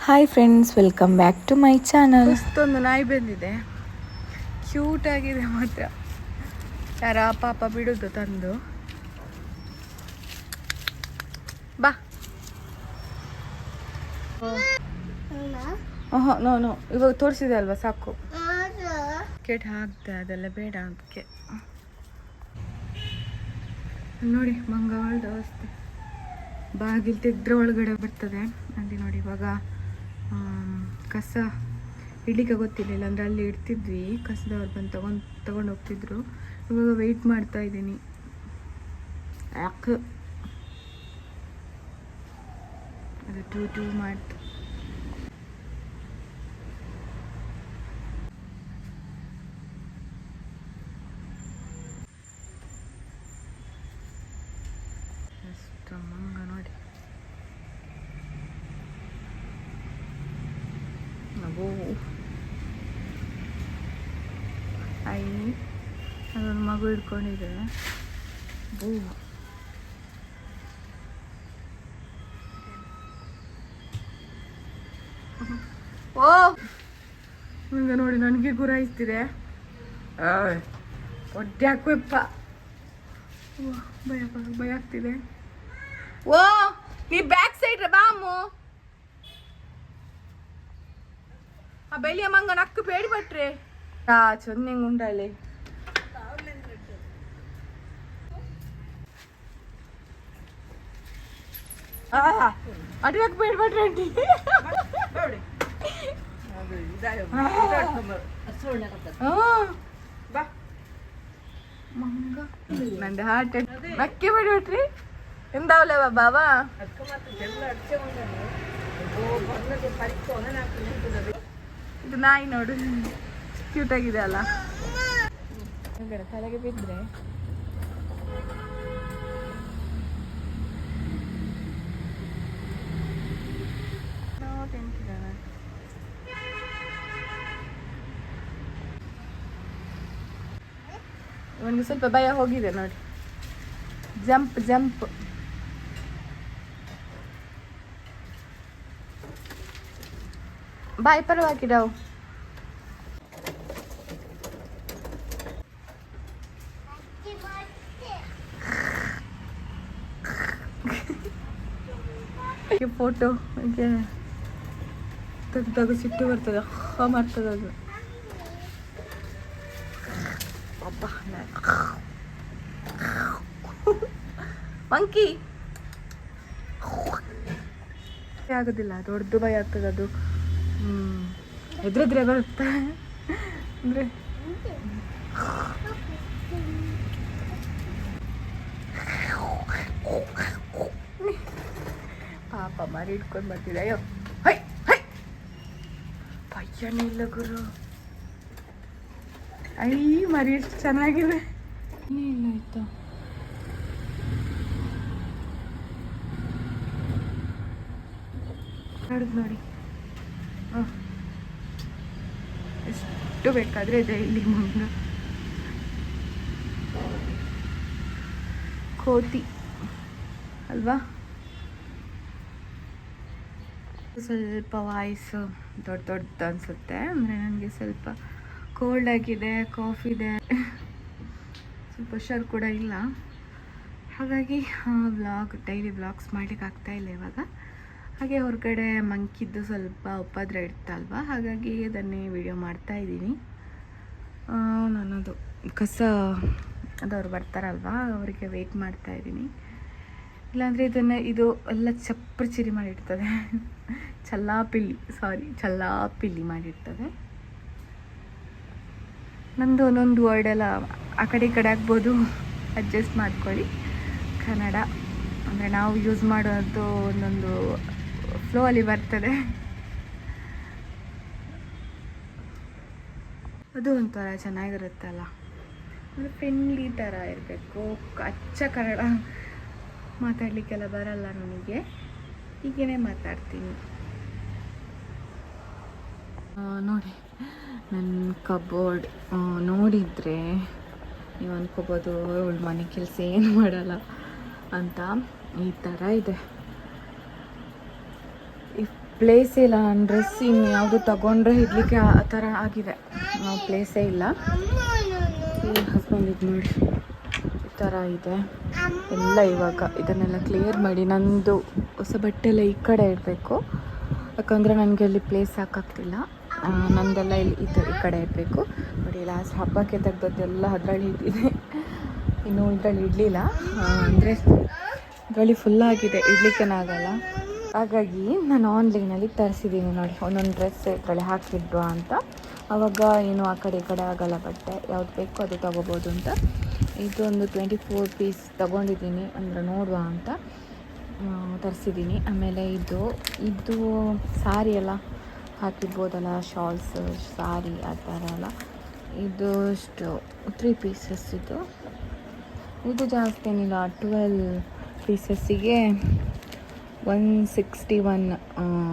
Hi friends, welcome back to my channel. ಮಸ್ತೊಂದು ನಾಯಿ ಬಂದಿದೆ. Cute ಆಗಿದೆ ಮಾತ್ರ. ಯಾರ ಪಾಪ ಬಿಡುದು ತಂದು. ಬಾ. No no. ಇವಾಗ ತೋರಿಸಿದೆ ಅಲ್ವಾ, ಸಾಕು. ಕೆಟ್ಟ ಹಾಕ್ದೆ, ಅದೆಲ್ಲ ಬೇಡ ಅದಕ್ಕೆ. ನೋಡಿ, ಮಂಗವಾಳದ ಅವಸ್ಥೆ. ಬಾಗಿಲು ತೆಗೆದ್ರೆ ಒಳಗಡೆ ಬರ್ತದೆ. ಅಲ್ಲಿ ನೋಡಿ ಇವಾಗ ಕಸ ಇಡ್ಲಿಕ್ಕೆ ಗೊತ್ತಿರಲಿಲ್ಲ. ಅಂದರೆ ಅಲ್ಲಿ ಇಡ್ತಿದ್ವಿ. ಕಸದವ್ರು ಬಂದು ತಗೊಂಡು ತಗೊಂಡು ಹೋಗ್ತಿದ್ರು. ಇವಾಗ ವೆಯ್ಟ್ ಮಾಡ್ತಾ ಇದ್ದೀನಿ. ಯಾಕೆ? ಅದು ಟೂ ಟೂ ಮಾಡ್ತು ಎಷ್ಟು ಮಂಗ ನೋಡಿ ಅಬ್ಬೋ ಐ ಅದೊಂದು ಮಗು ಹಿಡ್ಕೊಂಡಿದೆ. ಬೂ. ಓ! ಹಂಗೆ ನೋಡಿ ನನಗೆ ಗುರಾಯಿಸ್ತಿದೆ. ಒಡ್ಡೆ ಹಾಕುವಪ್ಪ ಭಯ ಭಯ ಆಗ್ತಿದೆ. ಓ, ನೀ ಬ್ಯಾಕ್ ಸೈಡ್ ಬಾ ಅಮ್ಮು. ಆ ಬೆಳಿಯ ಮಂಗನ ಅಕ್ಕ ಬೇಡಿ ಬಟ್ರೆ ಆ ಚೊನ್ನೆಂಗ್ ಉಂಡಾಳೆ ಆ ಅಡ್ರಕ್ ಬೇಡ ಬಟ್ರೆ ಆಂಟಿ ಬಾ ಮಂಗ ನಂದು ಹಾರ್ಟ್ ನಕ್ಕೆ ಬೇಡಿ ಬಟ್ರಿ ಎಂದಾವಲೆ ಬಾಬಾ ಇದು ನಾಯಿ ನೋಡು ಕ್ಯೂಟ್ ಆಗಿದೆ ಅಲ್ಲ? ಬೇಡ ತಲೆಗೆ ಬಿದ್ದರೆ ಒಂದು ಸ್ವಲ್ಪ ಭಯ ಹೋಗಿದೆ ನೋಡಿ. Jump jump. ಬಾಯ್ ಪರವಾಗಿಡವು ಫೋಟೋ ಹೀಗೆ ತೆಗ್ದಾಗ ಸಿಟ್ಟು ಬರ್ತದೆ. ಹ ಮಾಡ್ತದೆ ಅದು. ಅಬ್ಬಾ ಮಂಕಿ! ಆಗೋದಿಲ್ಲ ದೊಡ್ಡದು ಭಯ ಆಗ್ತದೆ ಅದು. ಎದುರೆದ್ರೆ ಬರುತ್ತೆ. ಅಂದ್ರೆ ಪಾಪ ಮರಿ ಇಟ್ಕೊಂಡು ಬರ್ತಿದ್ದೆ. ಅಯ್ಯೋ ಹೈ ಹೈ. ಪಯ್ಯನೇ ಇಲ್ಲ ಗುರು. ಐ ಮರಿ ಎಷ್ಟು ಚೆನ್ನಾಗಿದೆ. ಇಲ್ಲ ಆಯ್ತಾ? ನೋಡಿದ್ ನೋಡಿ. ಹಾಂ. ಎಷ್ಟು ಬೇಕಾದ್ರೆ ಇದೆ ಇಲ್ಲಿ ಮುಂದೆ. ಕೋತಿ. ಅಲ್ವಾ? ಸ್ವಲ್ಪ ವಾಯ್ಸು ದೊಡ್ಡ ದೊಡ್ಡದು ಅನಿಸುತ್ತೆ. ಅಂದರೆ ನನಗೆ ಸ್ವಲ್ಪ ಕೋಲ್ಡ್ ಆಗಿದೆ ಕಾಫಿ ಇದೆ. ಸ್ವಲ್ಪ ಹುಷಾರು ಕೂಡ ಇಲ್ಲ. ಹಾಗಾಗಿ ಬ್ಲಾಗ್ ಡೈಲಿ ವ್ಲಾಗ್ಸ್ ಮಾಡ್ಲಿಕ್ಕೆ ಆಗ್ತಾ ಇಲ್ಲ ಇವಾಗ. ಹಾಗೆ ಹೊರಗಡೆ ಮಂಕಿದ್ದು ಸ್ವಲ್ಪ ಉಪದ್ರ ಇಡ್ತಲ್ವ ಹಾಗಾಗಿ ಅದನ್ನೇ ವಿಡಿಯೋ ಮಾಡ್ತಾ ಇದ್ದೀನಿ. ಅದು ಕಸ ಅದವ್ರು ಬರ್ತಾರಲ್ವ? ಅವರಿಗೆ ವೆಯ್ಟ್ ಮಾಡ್ತಾ ಇದ್ದೀನಿ. ಇಲ್ಲಾಂದರೆ ಇದನ್ನು ಇದು ಎಲ್ಲ ಚಪ್ಪರ ಚಿರಿ ಮಾಡಿಡ್ತದೆ. ಚಲ್ಲಾಪಿಲ್ಲಿ ಸಾರಿ ಚಲ್ಲಾಪಿಲ್ಲಿ ಮಾಡಿಡ್ತದೆ. ನಂದು ಒಂದೊಂದು ವರ್ಡ್ ಎಲ್ಲ ಆ ಕಡೆ ಈ ಕಡೆ ಆಗ್ಬೋದು. ಅಡ್ಜಸ್ಟ್ ಮಾಡ್ಕೊಳ್ಳಿ. ಕನ್ನಡ, ಅಂದರೆ ನಾವು ಯೂಸ್ ಮಾಡೋದು ಒಂದೊಂದು ಫ್ಲೋ ಅಲ್ಲಿ ಬರ್ತದೆ. ಅದು ಒಂಥರ ಚೆನ್ನಾಗಿರುತ್ತಲ್ಲ. ಅಂದರೆ ಫ್ರೆಂಡ್ಲಿ ಥರ ಇರಬೇಕು. ಅಚ್ಚ ಕನ್ನಡ. ಮಾತಾಡಲಿಕ್ಕೆಲ್ಲ ಬರಲ್ಲ ನನಗೆ. ಹೀಗೇ ಮಾತಾಡ್ತೀನಿ. ನೋಡಿ ನನ್ನ ಕಬೋರ್ಡ್ ನೋಡಿದರೆ ನೀವು ಅನ್ಕೋಬೋದು ಇವಳು ಮನೆ ಕೆಲಸ ಏನು ಮಾಡಲ್ಲ ಅಂತ ಈ ಥರ ಇದೆ. ಈ ಪ್ಲೇಸ್ ಇಲ್ಲ ನನ್ನ ಡ್ರೆಸ್ ಇನ್ನು ಯಾವುದು ತಗೊಂಡ್ರೆ ಇಡ್ಲಿಕ್ಕೆ ಆ ಥರ ಆಗಿದೆ. ಪ್ಲೇಸೇ ಇಲ್ಲ. ಹಸ್ಬೆಂಡ್ ಇದು ನೋಡಿ ಥರ ಇದೆ. ಎಲ್ಲ ಇವಾಗ ಇದನ್ನೆಲ್ಲ ಕ್ಲಿಯರ್ ಮಾಡಿ ನಂದು ಹೊಸ ಬಟ್ಟೆ ಎಲ್ಲ ಈ ಕಡೆ ಇಡಬೇಕು ಯಾಕಂದರೆ ನನಗೆ ಅಲ್ಲಿ ಪ್ಲೇಸ್ ಸಾಕಾಗ್ತಿಲ್ಲ ನಂದೆಲ್ಲ ಇಲ್ಲಿ ಇದು ಈ ಕಡೆ ಇರಬೇಕು. ನೋಡಿ ಲಾಸ್ಟ್ ಹಬ್ಬಕ್ಕೆ ತೆಗ್ದದ್ದೆಲ್ಲ ಅದರಲ್ಲಿ ಇದ್ದಿದೆ ಇನ್ನೂ ಇದರಲ್ಲಿ ಇಡಲಿಲ್ಲ. ಅಂದರೆ ಇದರಲ್ಲಿ ಫುಲ್ ಆಗಿದೆ. ಇಡ್ಲಿಕ್ಕೇನಾಗಲ್ಲ ಹಾಗಾಗಿ ನಾನು ಆನ್ಲೈನಲ್ಲಿ ತರಿಸಿದ್ದೀನಿ ನೋಡಿ. ಒಂದೊಂದು ಡ್ರೆಸ್ ಇದರಲ್ಲಿ ಹಾಕಿಬಿಡುವ ಅಂತ. ಆವಾಗ ಏನು ಆ ಕಡೆ ಈ ಕಡೆ ಆಗಲ್ಲ ಬಟ್ಟೆ. ಯಾವ್ದು ಬೇಕೋ ಅದು ತೊಗೋಬೋದು ಅಂತ. ಇದೊಂದು ಟ್ವೆಂಟಿ ಫೋರ್ ಪೀಸ್ ತೊಗೊಂಡಿದ್ದೀನಿ. ಅಂದರೆ ನೋಡುವ ಅಂತ ತರಿಸಿದ್ದೀನಿ. ಆಮೇಲೆ ಇದು ಇದು ಸಾರಿ ಎಲ್ಲ ಹಾಕಿರ್ಬೋದಲ್ಲ ಶಾಲ್ಸ್ ಸಾರಿ ಆ ಥರ ಎಲ್ಲ. ಇದು ಅಷ್ಟು ತ್ರೀ ಪೀಸಸ್ ಇದು. ಇದು ಜಾಸ್ತಿ ಏನಿಲ್ಲ. ಟ್ವೆಲ್ ಪೀಸಸ್ಸಿಗೆ ಒನ್ ಸಿಕ್ಸ್ಟಿ ಒನ್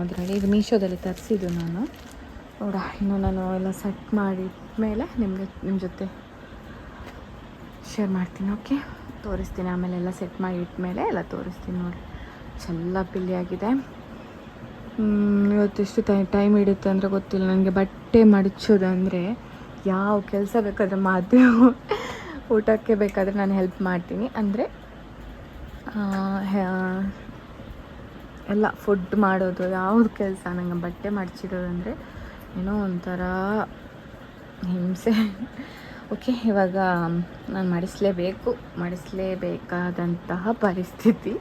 ಅದರಲ್ಲಿ ಇದು ಮೀಶೋದಲ್ಲಿ ತರಿಸಿದ್ದು ನಾನು. ನೋಡ ಇನ್ನು ನಾನು ಎಲ್ಲ ಸೆಟ್ ಮಾಡಿದ್ಮೇಲೆ ನಿಮಗೆ ನಿಮ್ಮ ಜೊತೆ ಶೇರ್ ಮಾಡ್ತೀನಿ ಓಕೆ ತೋರಿಸ್ತೀನಿ ಆಮೇಲೆ ಎಲ್ಲ ಸೆಟ್ ಮಾಡಿ ಇಟ್ಟಮೇಲೆ ಎಲ್ಲ ತೋರಿಸ್ತೀನಿ ನೋಡಿ. ಚೆಲ್ಲ ಆಗಿದೆ ಇವತ್ತೆಷ್ಟು ಟೈ ಟೈಮ್ ಹಿಡಿಯುತ್ತೆ ಅಂದರೆ ಗೊತ್ತಿಲ್ಲ. ನನಗೆ ಬಟ್ಟೆ ಮಡಚೋದಂದರೆ ಯಾವ ಕೆಲಸ ಬೇಕಾದರೆ ಮಾಧ್ಯಮ ಊಟಕ್ಕೆ ಬೇಕಾದರೆ ನಾನು ಹೆಲ್ಪ್ ಮಾಡ್ತೀನಿ. ಅಂದರೆ ಎಲ್ಲ ಫುಡ್ ಮಾಡೋದು, ಯಾವ್ದು ಕೆಲಸ ನನಗೆ ಬಟ್ಟೆ ಮಡಚಿರೋದಂದರೆ ಏನೋ ಒಂಥರ ಹಿಂಸೆ. ಓಕೆ, ಇವಾಗ ನಾನು ಮಾಡಿಸಲೇಬೇಕು. ಮಾಡಿಸಲೇಬೇಕಾದಂತಹ ಪರಿಸ್ಥಿತಿ.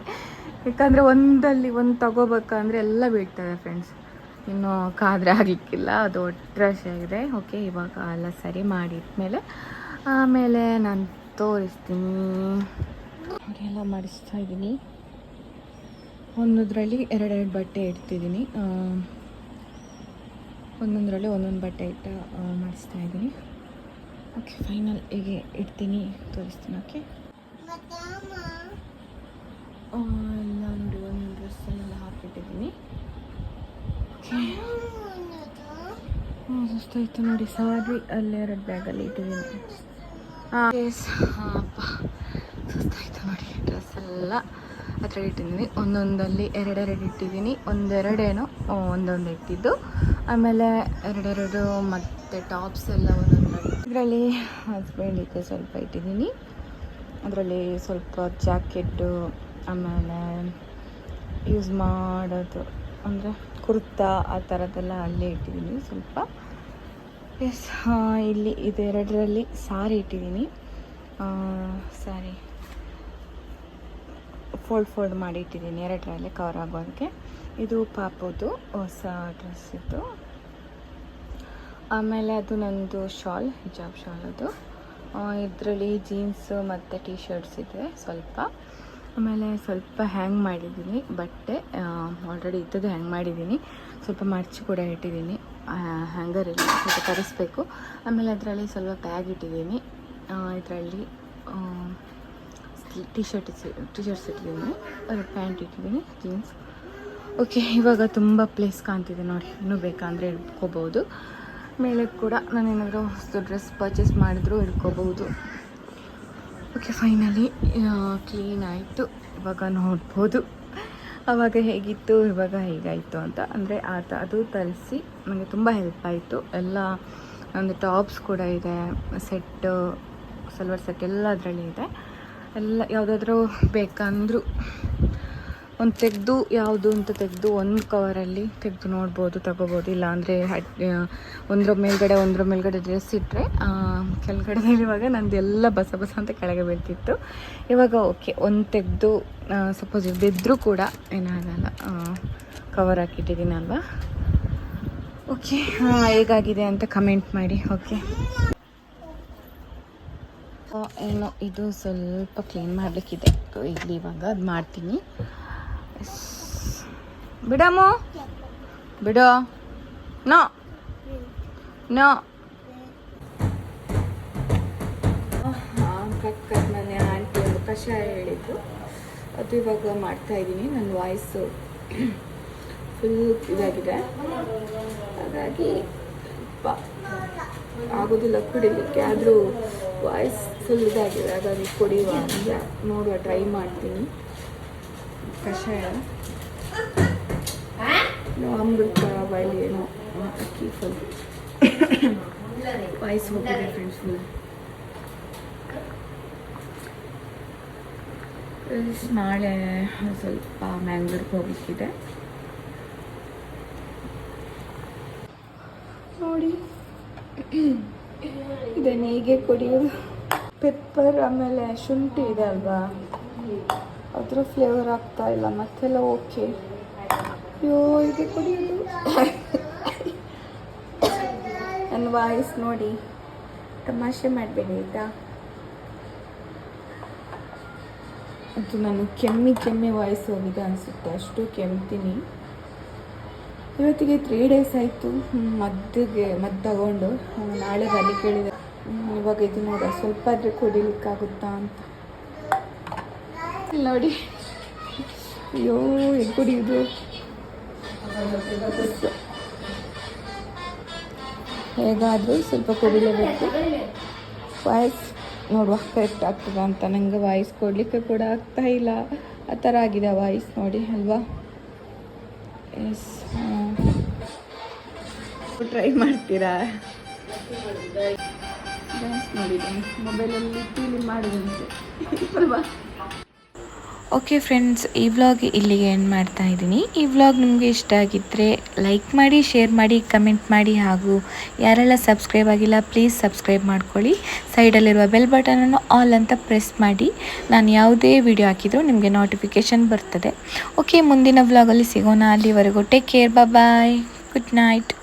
ಯಾಕಂದರೆ ಒಂದಲ್ಲಿ ಒಂದು ತಗೋಬೇಕಂದ್ರೆ ಎಲ್ಲ ಬೀಳ್ತದೆ ಫ್ರೆಂಡ್ಸ್ ಇನ್ನು ಕಾದರೆ ಆಗಲಿಕ್ಕಿಲ್ಲ, ಅದು ಒಟ್ರಾಶೆ ಆಗಿದೆ. ಓಕೆ, ಇವಾಗ ಎಲ್ಲ ಸರಿ ಮಾಡಿದ್ಮೇಲೆ, ಆಮೇಲೆ ನಾನು ತೋರಿಸ್ತೀನಿ. ಎಲ್ಲ ಮಾಡಿಸ್ತಾ ಇದ್ದೀನಿ. ಒಂದೊಂದರಲ್ಲಿ ಎರಡೆರಡು ಬಟ್ಟೆ ಇಡ್ತಿದ್ದೀನಿ. ಒಂದೊಂದರಲ್ಲಿ ಒಂದೊಂದು ಬಟ್ಟೆ ಇಟ್ಟು ಮಾಡಿಸ್ತಾ ಇದ್ದೀನಿ. ಓಕೆ ಫೈನಲ್ ಹೀಗೆ ಇಡ್ತೀನಿ, ತೋರಿಸ್ತೀನಿ ಓಕೆ ನಾನು ಒಂದು ಡ್ರೆಸ್ಸಲ್ಲೆಲ್ಲ ಹಾಕಿಟ್ಟಿದ್ದೀನಿ ಹ್ಞೂ ಸುಸ್ತಾಯ್ತು ನೋಡಿ, ಸಾರಿ, ಅಲ್ಲಿ ಎರಡು ಬ್ಯಾಗಲ್ಲಿ ಇಟ್ಟಿದ್ದೀನಿ. ಹಾಂ ಅಪ್ಪ. ಸುಸ್ತಾಯ್ತು ನೋಡಿ ಡ್ರೆಸ್ ಎಲ್ಲ ಹತ್ರ ಇಟ್ಟಿದ್ದೀನಿ. ಒಂದೊಂದಲ್ಲಿ ಎರಡೆರಡು ಇಟ್ಟಿದ್ದೀನಿ. ಒಂದೆರಡೇನೋ ಒಂದೊಂದು ಇಟ್ಟಿದ್ದು. ಆಮೇಲೆ ಎರಡೆರಡು ಮತ್ತು ಟಾಪ್ಸ್ ಎಲ್ಲ ಒಂದೊಂದರಲ್ಲಿ ಇದರಲ್ಲಿ ಹಸ್ಬೆಂಡಿಗೆ ಸ್ವಲ್ಪ ಇಟ್ಟಿದ್ದೀನಿ. ಅದರಲ್ಲಿ ಸ್ವಲ್ಪ ಜಾಕೆಟ್ಟು ಆಮೇಲೆ ಯೂಸ್ ಮಾಡೋದು, ಅಂದರೆ ಕುರ್ತಾ ಆ ಥರದ್ದೆಲ್ಲ ಅಲ್ಲೇ ಇಟ್ಟಿದ್ದೀನಿ ಸ್ವಲ್ಪ. ಎಸ್ ಇಲ್ಲಿ ಇದೆರಡರಲ್ಲಿ ಸಾರಿ ಇಟ್ಟಿದ್ದೀನಿ. ಸಾರಿ ಫೋಲ್ಡ್ ಫೋಲ್ಡ್ ಮಾಡಿ ಇಟ್ಟಿದ್ದೀನಿ ಎರಡರಲ್ಲಿ ಕವರ್ ಆಗೋದಕ್ಕೆ ಇದು ಪಾಪದು ಹೊಸ ಡ್ರೆಸ್ ಇತ್ತು ಆಮೇಲೆ ಅದು ನಂದು ಶಾಲ್, ಹಿಜಾಬ್ ಶಾಲ್ ಅದು. ಇದರಲ್ಲಿ ಜೀನ್ಸ್ ಮತ್ತು ಟೀ ಶರ್ಟ್ಸ್ ಇದೆ ಸ್ವಲ್ಪ. ಆಮೇಲೆ ಸ್ವಲ್ಪ ಹ್ಯಾಂಗ್ ಮಾಡಿದ್ದೀನಿ, ಬಟ್ಟೆ ಆಲ್ರೆಡಿ ಇದ್ದದ್ದು ಹ್ಯಾಂಗ್ ಮಾಡಿದ್ದೀನಿ. ಸ್ವಲ್ಪ ಮರ್ಚಿ ಕೂಡ ಇಟ್ಟಿದ್ದೀನಿ ಹ್ಯಾಂಗರಲ್ಲಿ ಸ್ವಲ್ಪ ತರಿಸ್ಬೇಕು. ಆಮೇಲೆ ಅದರಲ್ಲಿ ಸ್ವಲ್ಪ ಬ್ಯಾಗ್ ಇಟ್ಟಿದ್ದೀನಿ. ಇದರಲ್ಲಿ ಟಿ ಶರ್ಟ್ ಟಿ ಶರ್ಟ್ಸ್ ಇಟ್ಟಿದ್ದೀನಿ. ಪ್ಯಾಂಟ್ ಇಟ್ಟಿದ್ದೀನಿ ಜೀನ್ಸ್ ಓಕೆ ಇವಾಗ ತುಂಬ ಪ್ಲೇಸ್ ಕಾಣ್ತಿದೆ ನೋಡಿ, ಇನ್ನೂ ಬೇಕಂದರೆ ಇಟ್ಕೋಬೋದು ಮೇಲೆ ಕೂಡ ನಾನೇನಾದರೂ ಹೊಸದು ಡ್ರೆಸ್ ಪರ್ಚೇಸ್ ಮಾಡಿದ್ರು ಇಟ್ಕೋಬಹುದು ಓಕೆ ಫೈನಲಿ ಕ್ಲೀನ್ ಆಯಿತು. ಇವಾಗ ನೋಡ್ಬೋದು. ಆವಾಗ ಹೇಗಿತ್ತು, ಇವಾಗ ಹೇಗಾಯಿತು ಅಂತ. ಅಂದರೆ ಆತ, ಅದು ತರಿಸಿ ನನಗೆ ತುಂಬ ಹೆಲ್ಪ್ ಆಯಿತು. ಎಲ್ಲ ಒಂದು ಟಾಪ್ಸ್ ಕೂಡ ಇದೆ ಸೆಟ್ಟು ಸಲ್ವಾರ್ ಸೆಟ್ ಎಲ್ಲ ಅದರಲ್ಲಿ ಇದೆ. ಎಲ್ಲ ಯಾವುದಾದ್ರೂ ಬೇಕಂದರೂ ಒಂದು ತೆಗೆದು ಯಾವುದು ಅಂತ ತೆಗೆದು ಒಂದು ಕವರಲ್ಲಿ ತೆಗೆದು ನೋಡ್ಬೋದು, ತಗೋಬೋದು. ಇಲ್ಲಾಂದರೆ ಒಂದರ ಮೇಲ್ಗಡೆ ಒಂದರ ಮೇಲ್ಗಡೆ ಡ್ರೆಸ್ ಇಟ್ಟರೆ ಕೆಳಗಡೆ ಇರುವಾಗ ನಂದು ಎಲ್ಲ ಬಸ ಬಸ ಅಂತ ಕೆಳಗೆ ಬೀಳ್ತಿತ್ತು. ಇವಾಗ ಓಕೆ, ಒಂದು ತೆಗೆದು ಸಪೋಸ್ ಬಿದ್ದರೂ ಕೂಡ ಏನಾಗಲ್ಲ ಕವರ್ ಹಾಕಿಟ್ಟಿದ್ದೀನಿ ಅಲ್ವಾ? ಓಕೆ ಹೇಗಾಗಿದೆ ಅಂತ ಕಮೆಂಟ್ ಮಾಡಿ, ಓಕೆ. ಏನೋ ಇದು ಸ್ವಲ್ಪ ಕ್ಲೀನ್ ಮಾಡಲಿಕ್ಕಿದೆ. ಇಲ್ಲಿ ಇವಾಗ ಅದು ಮಾಡ್ತೀನಿ. ಬಿಡಮ್ಮು ಬಿಡೋ. ನೋ. ನೋ. ಪಕ್ಕದ ಮನೆ ಆಂಟಿ ಒಂದು ಕಷಾಯ ಹೇಳಿದ್ದು ಅದು ಇವಾಗ ಮಾಡ್ತಾ ಇದ್ದೀನಿ. ನನ್ನ ವಾಯ್ಸು ಫುಲ್ ಇದಾಗಿದೆ. ಹಾಗಾಗಿ ಆಗೋದಿಲ್ಲ, ಕುಡಿಲಿಕ್ಕೆ. ಆದರೂ ವಾಯ್ಸ್ ಫುಲ್ ಇದಾಗಿದೆ. ಹಾಗಾಗಿ ಕುಡಿಯುವ ನೋಡುವ ಟ್ರೈ ಮಾಡ್ತೀನಿ. ಕಷಾಯ. ಅಮೃತ ಬಾಯಲ್ಲಿ ಏನೋ ಅಕ್ಕಿ ಫುಲ್. ವಾಯ್ಸ್ ಹೋಗಿದೆ ಫ್ರೆಂಡ್ಸ್ ಫುಲ್ ನಾಳೆ ಸ್ವಲ್ಪ ಮ್ಯಾಂಗ್ಳೂರ್ಗೆ ಹೋಗ್ಲಿಕ್ಕಿದೆ. ನೋಡಿ. ಇದನ್ನು ಹೀಗೆ ಕುಡಿಯೋದು. ಪೆಪ್ಪರ್ ಆಮೇಲೆ ಶುಂಠಿ ಇದೆ ಅಲ್ವಾ? ಅದ್ರ ಫ್ಲೇವರ್ ಆಗ್ತಾ ಇಲ್ಲ, ಮತ್ತೆಲ್ಲ ಓಕೆ ಅಯ್ಯೋ ಇದೆ ಕುಡಿಯೋದು. ನನ್ನ ವಾಯ್ಸ್ ನೋಡಿ, ತಮಾಷೆ ಮಾಡಬೇಡಿ, ಆಯಿತಾ? ಅದು ನಾನು ಕೆಮ್ಮಿ ಕೆಮ್ಮಿ ವಾಯ್ಸ್ ಹೋಗಿದೆ ಅನಿಸುತ್ತೆ, ಅಷ್ಟು ಕೆಮ್ತೀನಿ. ಇವತ್ತಿಗೆ ತ್ರೀ ಡೇಸ್ ಆಯಿತು ಮದ್ದಿಗೆ ಮದ್ದು ತಗೊಂಡು, ನಾಳೆ ಬರಲಿ ಕೇಳಿದೆ. ಇವಾಗ ಇದು ನೋಡ, ಸ್ವಲ್ಪ ಆದರೆ ಕುಡಿಲಿಕ್ಕಾಗುತ್ತಾ ಅಂತ. ಇಲ್ಲಿ ನೋಡಿ. ಅಯ್ಯೋ ಇದು ಕುಡಿಯೋದು ಹೇಗಾದರೂ ಸ್ವಲ್ಪ ಕುಡಿಲೇಬೇಕು. ವಾಯ್ಸ್ ನೋಡುವ ಕರೆಕ್ಟ್ ಆಗ್ತದ ಅಂತ. ನನಗೆ ವಾಯ್ಸ್ ಕೊಡಲಿಕ್ಕೆ ಕೂಡ ಆಗ್ತಾ ಇಲ್ಲ. ಆ ಥರ ಆಗಿದೆ ವಾಯ್ಸ್ ನೋಡಿ, ಅಲ್ವಾ? ಎಸ್ ಟ್ರೈ ಮಾಡ್ತೀರಾ? ಡ್ಯಾನ್ಸ್ ನೋಡಿದ್ದೀನಿ ಮೊಬೈಲಲ್ಲಿ ಫೀಲಿಂಗ್ ಮಾಡಿದಂತೆ ಅಲ್ವಾ? ಓಕೆ ಫ್ರೆಂಡ್ಸ್ ಈ ವ್ಲಾಗ್ ಇಲ್ಲಿಗೆ ಎಂಡ್ ಮಾಡ್ತಾ ಇದ್ದೀನಿ. ಈ ವ್ಲಾಗ್ ನಿಮಗೆ ಇಷ್ಟ ಆಗಿದ್ದರೆ ಲೈಕ್ ಮಾಡಿ ಶೇರ್ ಮಾಡಿ ಕಮೆಂಟ್ ಮಾಡಿ ಹಾಗೂ ಯಾರೆಲ್ಲ ಸಬ್ಸ್ಕ್ರೈಬ್ ಆಗಿಲ್ಲ ಪ್ಲೀಸ್ ಸಬ್ಸ್ಕ್ರೈಬ್ ಮಾಡ್ಕೊಳ್ಳಿ. ಸೈಡಲ್ಲಿರುವ ಬೆಲ್ ಬಟನನ್ನು ಆಲ್ ಅಂತ ಪ್ರೆಸ್ ಮಾಡಿ. ನಾನು ಯಾವುದೇ ವಿಡಿಯೋ ಹಾಕಿದರೂ ನಿಮಗೆ ನೋಟಿಫಿಕೇಷನ್ ಬರ್ತದೆ. ಓಕೆ ಮುಂದಿನ ವ್ಲಾಗಲ್ಲಿ ಸಿಗೋಣ. ಅಲ್ಲಿವರೆಗೂ take care bye good night